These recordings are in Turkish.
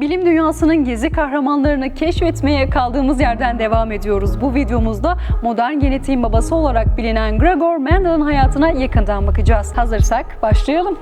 Bilim dünyasının gezi kahramanlarını keşfetmeye kaldığımız yerden devam ediyoruz. Bu videomuzda modern genetiğin babası olarak bilinen Gregor Mendel'in hayatına yakından bakacağız. Hazırsak başlayalım.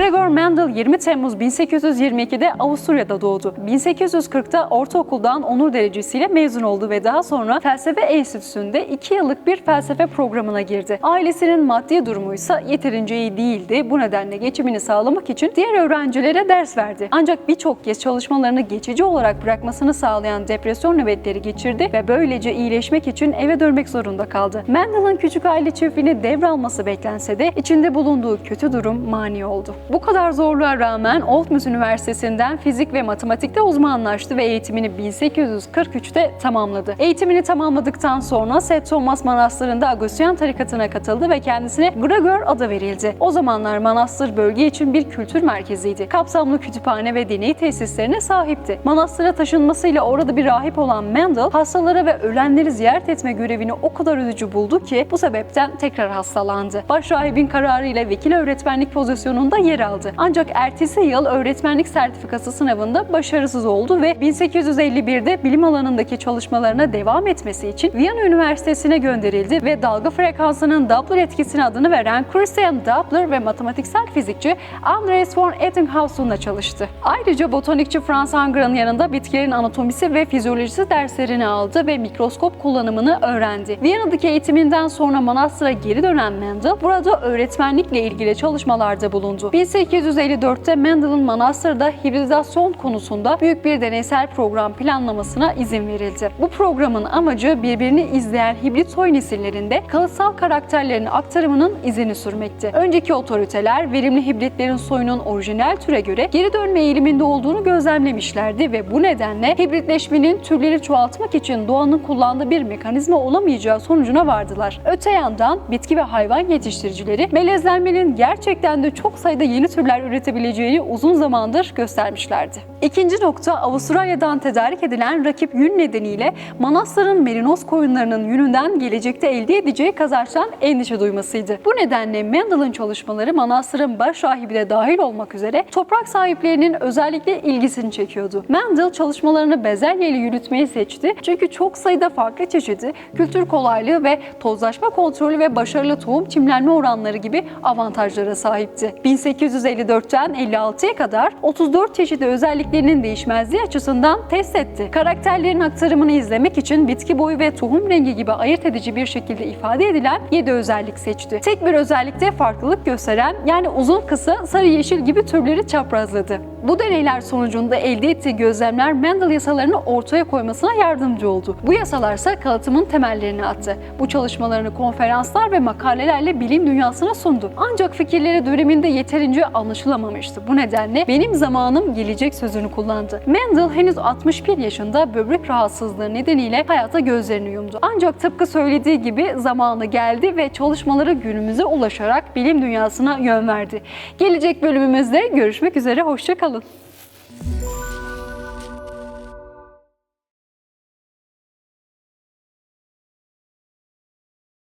Gregor Mendel 20 Temmuz 1822'de Avusturya'da doğdu. 1840'da ortaokuldan onur derecesiyle mezun oldu ve daha sonra felsefe enstitüsünde 2 yıllık bir felsefe programına girdi. Ailesinin maddi durumu ise yeterince iyi değildi. Bu nedenle geçimini sağlamak için diğer öğrencilere ders verdi. Ancak birçok kez çalışmalarını geçici olarak bırakmasını sağlayan depresyon nöbetleri geçirdi ve böylece iyileşmek için eve dönmek zorunda kaldı. Mendel'ın küçük aile çiftliğini devralması beklense de içinde bulunduğu kötü durum mani oldu. Bu kadar zorluğa rağmen Olmütz Üniversitesi'nden fizik ve matematikte uzmanlaştı ve eğitimini 1843'te tamamladı. Eğitimini tamamladıktan sonra St. Thomas Manastırı'nda Agustin tarikatına katıldı ve kendisine Gregor adı verildi. O zamanlar manastır bölge için bir kültür merkeziydi. Kapsamlı kütüphane ve deney tesislerine sahipti. Manastıra taşınmasıyla orada bir rahip olan Mendel, hastalara ve ölenleri ziyaret etme görevini o kadar üzücü buldu ki bu sebepten tekrar hastalandı. Başrahibin kararıyla vekil öğretmenlik pozisyonunda yer aldı. Ancak ertesi yıl öğretmenlik sertifikası sınavında başarısız oldu ve 1851'de bilim alanındaki çalışmalarına devam etmesi için Viyana Üniversitesi'ne gönderildi ve dalga frekansının Doppler etkisine adını veren Christian Doppler ve matematiksel fizikçi Andreas von Ettinghausen'la çalıştı. Ayrıca botanikçi Franz Anger'ın yanında bitkilerin anatomisi ve fizyolojisi derslerini aldı ve mikroskop kullanımını öğrendi. Viyana'daki eğitiminden sonra manastıra geri dönen Mendel burada öğretmenlikle ilgili çalışmalarda bulundu. 1854'te Mendel'in manastırda hibridasyon konusunda büyük bir deneysel program planlamasına izin verildi. Bu programın amacı birbirini izleyen hibrit soy nesillerinde kalıtsal karakterlerin aktarımının izini sürmekti. Önceki otoriteler verimli hibritlerin soyunun orijinal türe göre geri dönme eğiliminde olduğunu gözlemlemişlerdi ve bu nedenle hibritleşmenin türleri çoğaltmak için doğanın kullandığı bir mekanizma olamayacağı sonucuna vardılar. Öte yandan bitki ve hayvan yetiştiricileri melezlenmenin gerçekten de çok sayıda yeni türler üretebileceğini uzun zamandır göstermişlerdi. İkinci nokta Avustralya'dan tedarik edilen rakip yün nedeniyle Manastır'ın merinos koyunlarının yününden gelecekte elde edeceği kazançtan endişe duymasıydı. Bu nedenle Mendel'in çalışmaları Manastır'ın baş rahibi de dahil olmak üzere toprak sahiplerinin özellikle ilgisini çekiyordu. Mendel çalışmalarını bezelye ile yürütmeyi seçti çünkü çok sayıda farklı çeşidi, kültür kolaylığı ve tozlaşma kontrolü ve başarılı tohum çimlenme oranları gibi avantajlara sahipti. 1854'ten 56'ya kadar 34 çeşidi özelliklerinin değişmezliği açısından test etti. Karakterlerin aktarımını izlemek için bitki boyu ve tohum rengi gibi ayırt edici bir şekilde ifade edilen 7 özellik seçti. Tek bir özellikte farklılık gösteren yani uzun kısa sarı yeşil gibi türleri çaprazladı. Bu deneyler sonucunda elde ettiği gözlemler Mendel yasalarını ortaya koymasına yardımcı oldu. Bu yasalarsa kalıtımın temellerini attı. Bu çalışmalarını konferanslar ve makalelerle bilim dünyasına sundu. Ancak fikirleri döneminde yeterince anlaşılamamıştı. Bu nedenle benim zamanım gelecek sözünü kullandı. Mendel henüz 61 yaşında böbrek rahatsızlığı nedeniyle hayata gözlerini yumdu. Ancak tıpkı söylediği gibi zamanı geldi ve çalışmaları günümüze ulaşarak bilim dünyasına yön verdi. Gelecek bölümümüzde görüşmek üzere, hoşçakalın.